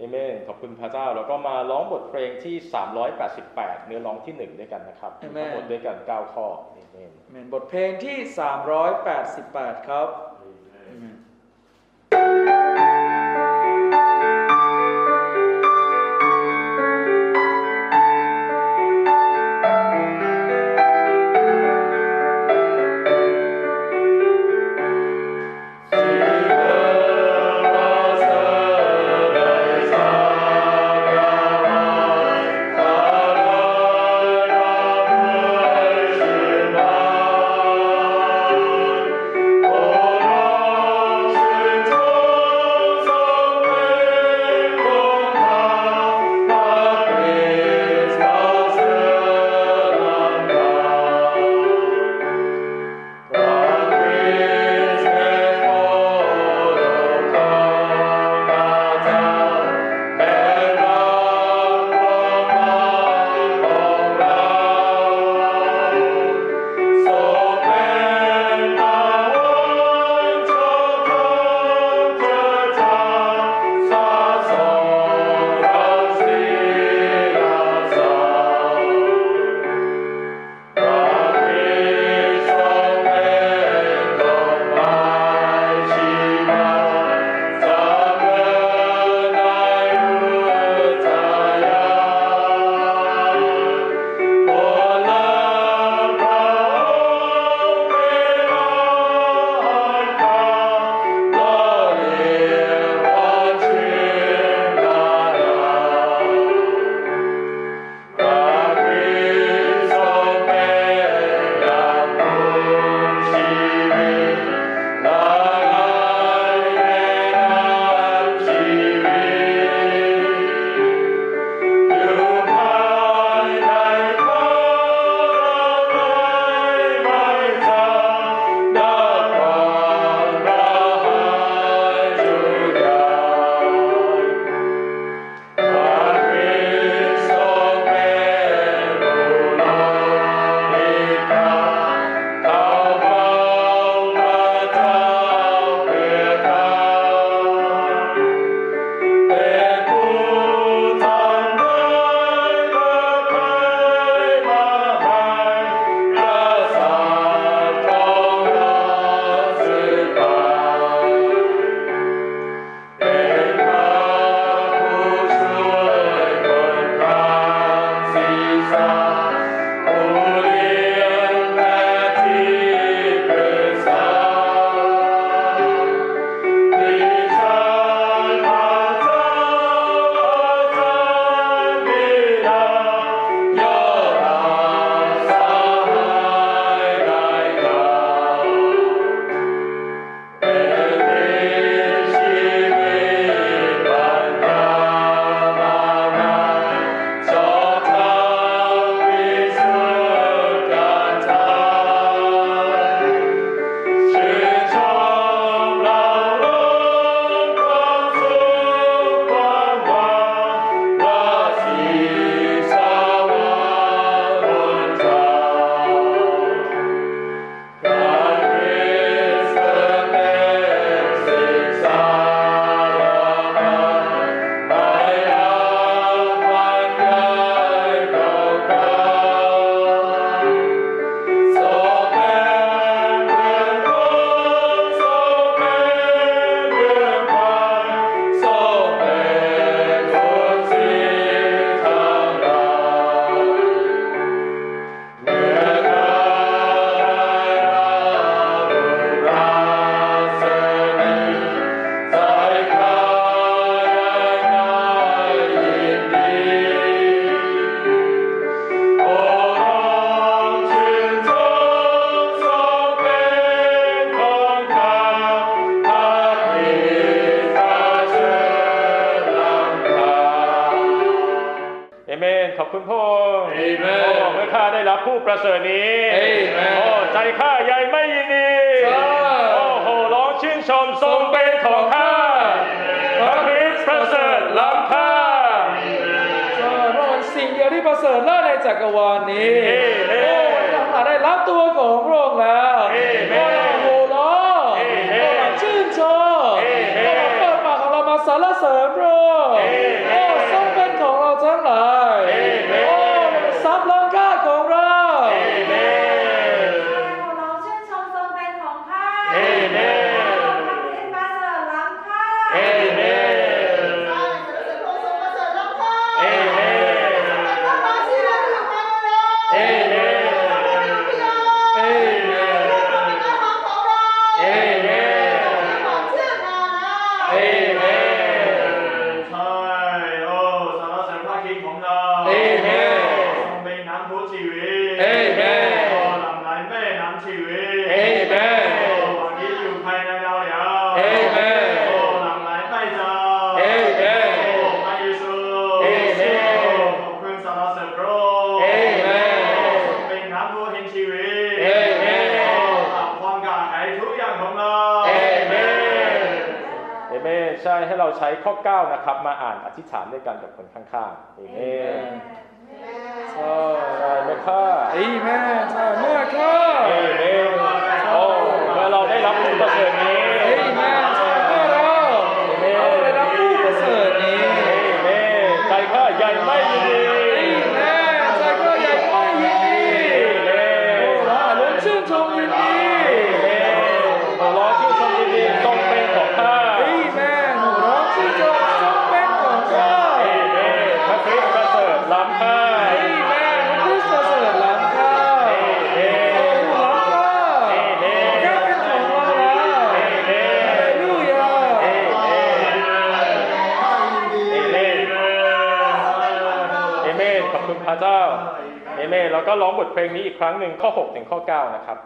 เอเมนขอบคุณพระเจ้าแล้วก็มาร้องบทเพลงที่ 388 เนื้อร้องที่ 1 ด้วยกันนะครับมีทั้งหมดด้วยกัน 9 ข้อเอเมนเมนบทเพลงที่ 388 ครับ เดียวที่ประเสริฐเลิศในจักรวาลนี้เอเมนโอ้เราได้รับตัวของพระองค์แล้วเอเมนโอ้เราโหร้องเอเมนโอ้เราชื่นชมเอเมนโอ้เราเปิดปากของเรามาสรรเสริญพ ข้อ 9 นะครับ มาอ่านอธิษฐานด้วยกันกับคนข้างๆเอเมนใช่ใช่ไหมค่ะเอเมนใช่เมื่อข้าเอเมนโอ้เมื่อเราได้รับบุญประเสริฐนี้ แล้วก็ร้องบทเพลงนี้อีกครั้งหนึ่งข้อ 6 ถึงข้อ 9 นะครับ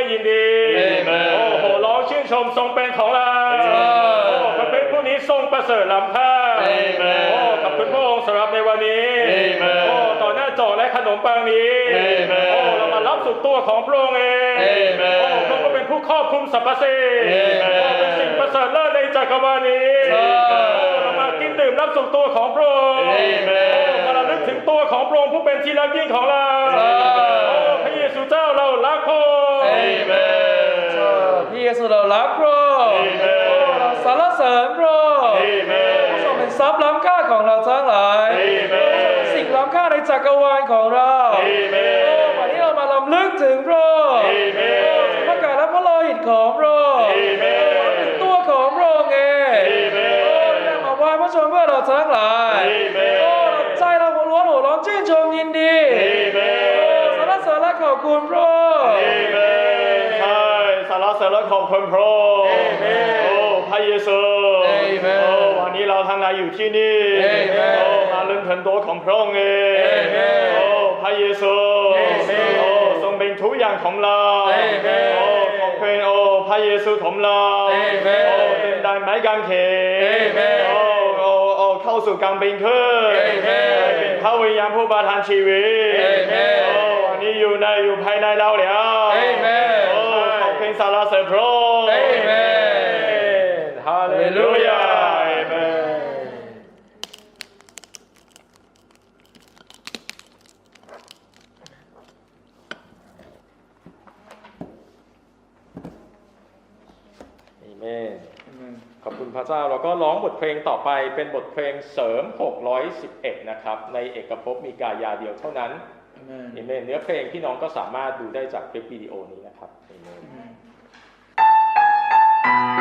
ไม่ยินดีเอเมนโอ้โหร้องชื่นชมทรงเป็นของเราใช่โอ้พระเป็นผู้นี้ทรงประเสริฐล้ำค่าเอเมนโอ้ขอบคุณพระองค์สำหรับในวันนี้เอเมนโอ้ต่อหน้าจอและขนมปังนี้เอเมนโอ้เรามารับสุดตัวของพระองค์เองเอเมนโอ้พระองค์ก็เป็นผู้ครอบคลุมสรรพสิ่งเอเมนโอ้เป็นสิ่งประเสริฐเลิศในจักรวาลนี้ใช่โอ้เรามากินดื่มรับสุขตัวของพระองค์เอเมนโอ้มาระลึกถึงตัวของพระองค์ผู้เป็นที่รักยิ่งของเราใช่โอ้พระเยซูเจ้าเรารักพระองค์เอเมนใช่ พระเยซูเรารักพระองค์เอเมนโอ้เราสรรเสริญพระองค์เอเมนพระทรงเป็นทรัพย์ล้ำค่าของเราทั้งหลายเอเมนพระทรงเป็นสิ่งล้ำค่าในจักรวาลของเราเอเมนโอ้วันนี้เรามาลำลึกถึงพระองค์เอเมนโอ้ถึงพระกาและพระโลหิตของพระองค์เอเมนโอ้เราเป็นตัวของพระองค์เองเอเมนโอ้ได้มาไหว้พระชนเพื่อเราทั้งหลาโอ้ใจเราหัวล้วนหัวร้อนชื่นชมยินดีโอ้สรรเสริญและขอบคุณพระองค์ และขอบคุณพระองค์เอเมนโอ้พระเยซูเอเมนโอ้วันนี้เราทั้งหลายอยู่ที่นี่เอเมนโอ้มาลืมถึงตัวของพระองค์เองเอเมนโอ้พระเยซูเอเมนโอ้ทรงเป็นทุกอย่างของเราเอเมนโอ้ขอบคุณโอ้พระเยซูของเราเอเมนโอ้เป็นได้ไม้กางเขนเอเมนโอ้โอ้โอ้เข้าสู่การเป็นขึ้นเอเมนเป็นพระวิญญาณผู้ประทานชีวิตเอเมนโอ้วันนี้อยู่ในอยู่ภายในเราแล้ว เอเมนโอ้ขอบคุณสารเสริญพระองค์เอเมนฮาเลลูยาเอเมนเอเมนขอบคุณพระเจ้าเราก็ร้องบทเพลงต่อไปเป็นบทเพลงเสริม 611 นะครับ ในเอกภพมีกายาเดียวเท่านั้นเอเมนเนื้อเพลงพี่น้องก็สามารถดูได้จากคลิปวิดีโอนี้นะครับเอเมน ข้า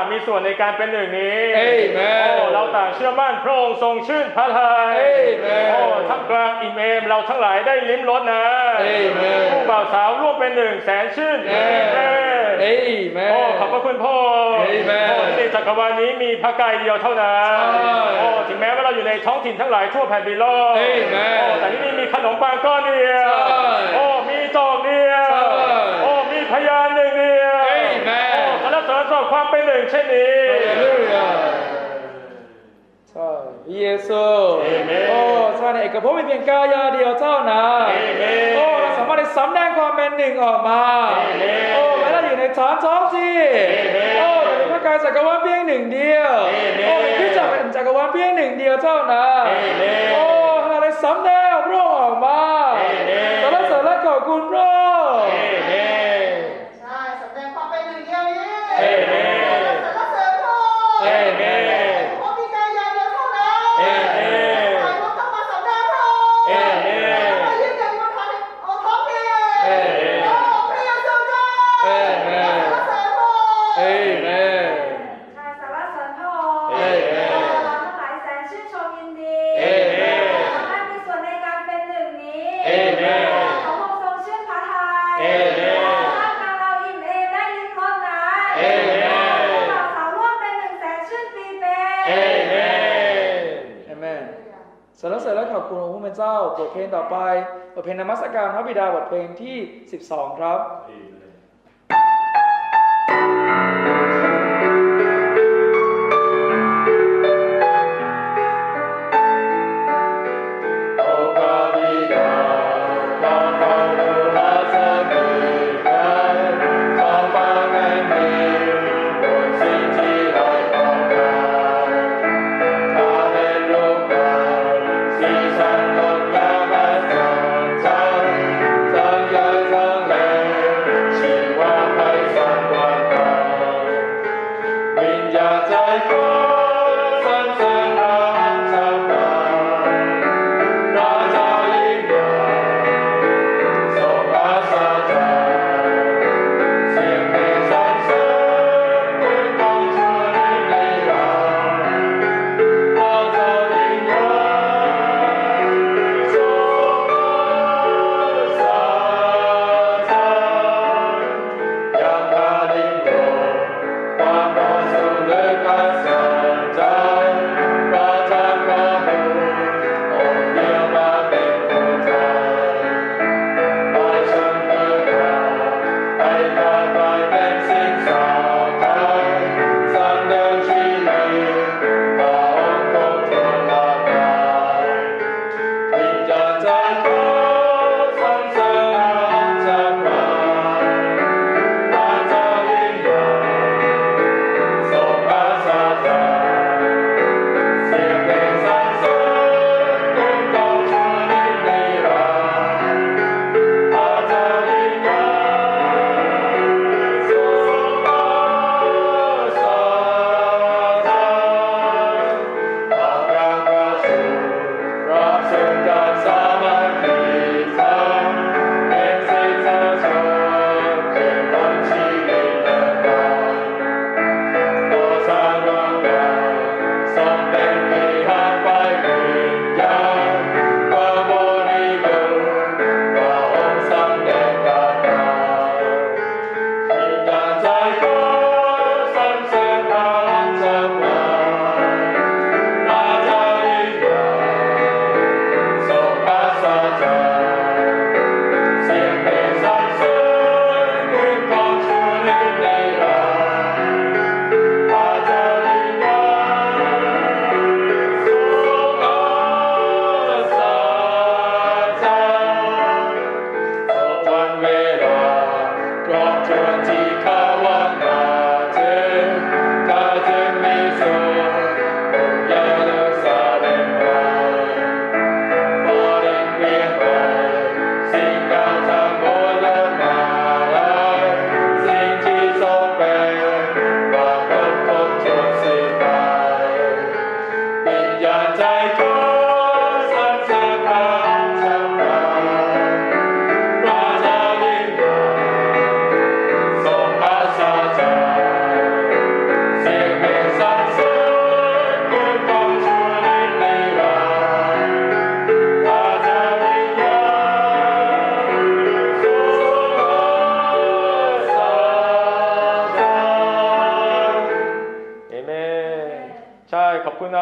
างมีส่วนในการเป็นหนึ่งนี้ Amen โอ้เราต่างเชื่อมั่นพระองค์ทรงชื่นพระทัย Amen โอ้ท่ามกลางอิ่มเอมเราทั้งหลายได้ลิ้มรสนะ Amen ผู้บ่าวสาวร่วมเป็นหนึ่งแสนชื่น Amen โอ้ Amen ขอบพระคุณพ่อ Amen โอ้ในจักรวาลนี้มีพระกายเดียวเท่านั้นใช่โอ้ถึงแม้ว่าเราอยู่ในท้องถิ่นทั้งหลายทั่วแผ่นดินโลก Amen โอ้แต่ที่นี่มีขนมปังก้อนเดียวใช่โอ้มีจอกเดียวใช่โอ้มีพยาน เป็นหนึ่งเช่นนี้ Hallelujah ใช่พระเยซู Amen โอ้ใช่ในเอกภพมีเพียงกายาเดียวเท่านั้น Amen โอ้เราสามารถได้สำแดงความเป็นหนึ่งออกมา Amen โอ้แม้เราอยู่ในฐานท้องที่ Amen โอ้แต่เป็นพระกายจักรวาลเพียงหนึ่งเดียว Amen โอ้เป็นคริสตจักรเป็นจักรวาลเพียงหนึ่งเดียวเท่านั้น Amen โอ้เราได้สำแดงพระองค์ออกมา Amen สรรเสริญและขอบคุณพระองค์ Amen ใช่สำแดงความเป็นหนึ่งเดียวนี้ Amen สรรเสริญพระองค์ Amen พระพิจารณาเดียวเท่านั้น Amen ฝ่ายเราต้องมาสำแดงพระองค์ Amen มายิ่งใหญ่บนฐานโอ้ท้องที่ Amen โอ้พระเยซูเจ้า Amen สรรเสริญพระองค์ Amen ใช่สรรเสริญพระองค์ Amen เราทั้งหลายแสนชื่นชมยินดี Amen สามารถมีส่วนในการเป็นหนึ่งนี้ Amen ขอพระองค์ทรงชื่นพระทัย Amen ท่ามกลางเราอิ่มเอมได้ลิ้มรสนั้น Amen พวกเราสาวร่วมเป็นหนึ่งแสนชื่นปีเป็น Amen Amen สรรเสริญและขอบคุณองค์ผู้เป็นเจ้าบทเพลงต่อไปบทเพลงน มัสการพระบิดาบทเพลงที่ 12 ครับ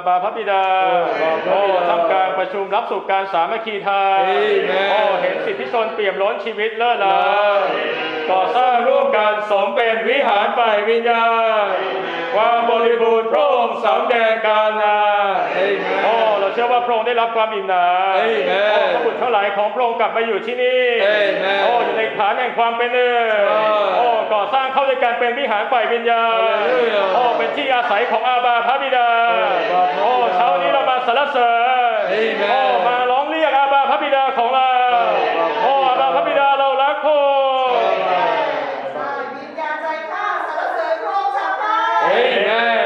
บาพระบิดาโอ้โอ้บาพระบิดาทำการประชุมรับสุขการสามัคคีไทย Amen โอ้เห็นสิทธิชนเปี่ยมล้นชีวิตเลิศเลเลิยศก่อสร้างร่วมกันสมเป็นวิหารฝ่ายวิญญาณความบริบูรณ์พระองค์สำแดงการงาน Amen โอ้เราเชื่อ ว่าพระองค์ได้รับความอิ่มหนำ Amen โอ้พระบุตรทั้งหลายของพระองค์กลับมาอยู่ที่นี่ Amen โอ้อยู่ในฐานแห่งความเป็นหนึ่งใช่โอ้ก่อสร้างเข้าด้วยกันเป็นวิหารฝ่ายวิญญาณ Hallelujah โอ้เป็นที่อาศัยของอาบาพระบิดาอาบาพระบิดาโอ้เช้านี้เรามาสรรเสริญ Amen โอ้มาร้องเรียกอาบาพระบิดาของเรา โอ้อาบาพระบิดาเรารักพระองค์ วิญญาณใจข้าสรรเสริญพระองค์ชาวบ้าน Amen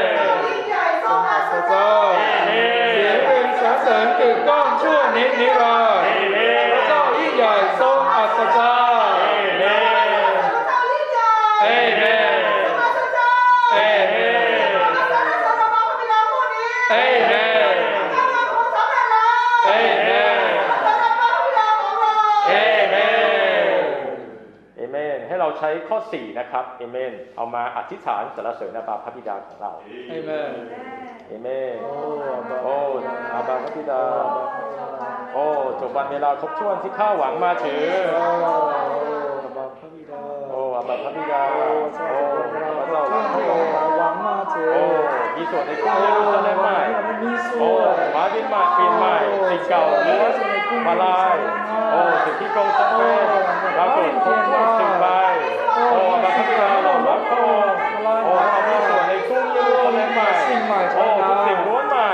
ยิ่งใหญ่ทรงอัศ พระ จร เจ้าร ย์ เสียงเป็นสรรเสริญกึกก้องชั่วนิดนิรันดร์พระเจ้ายิ่งใหญ่ทรงอัศจรรย์ พระเจ้ายิ่งใหญ่ Amen ทรงอัศจรรย์ Amen พระเจ้าได้ทรงมาพระบิดาผู้นี้ Amen ข้าพเจ้าของสำเร็จแล้ว Amen สำหรับพระบิดาของเรา Amen เอเมน ให้เราใช้ข้อ 4 นะครับเอเมนเอามาอธิษฐานสรรเสริญอาบาพระบิดาของเรา Amen เอเมนโอ้อาบาโอ้อาบาพระบิดา โอ้จบวันเวลาครบถ้วนที่ข้าหวังมาถึงโอ้อาบาพระบิดาโอ้อาบาพระบิดาโอ้โอ้เจ้าพเราระเราเจ้าเรารักพระองค์หวังมาเถิโอ้ดมีส่วนในกรุงเยรูซาเล็มใหม่มีส่โอ้วนฟ้าดินใหม่ปีนใหม่สิ่งเก่าล้วนมาลายโอ้สิ่งที่กรงทรงเป็นปรากฏครบถ้วนสิ่งไปโอ้อาพระบิดาเรารักพระองค์โอ้เรามีส่วนในกรุงเยรูซาเล็มใหม่สิ่งใหม่โอ้ทุกสิ่งล้วนใหม่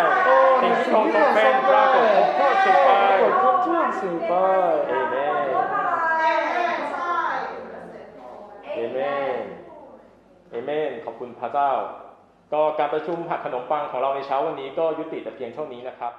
สิ่งที่ทรงทรงเป็นปรากฏครบถ้วนสิ่งไปปรากฏครบถ้วนสิ่งไปเอเมนเอเมนเอเมนเอเมนขอบคุณพระเจ้า ก็การประชุมผักขนมปังของเราในเช้าวันนี้ก็ยุติแต่เพียงเท่านี้นะครับ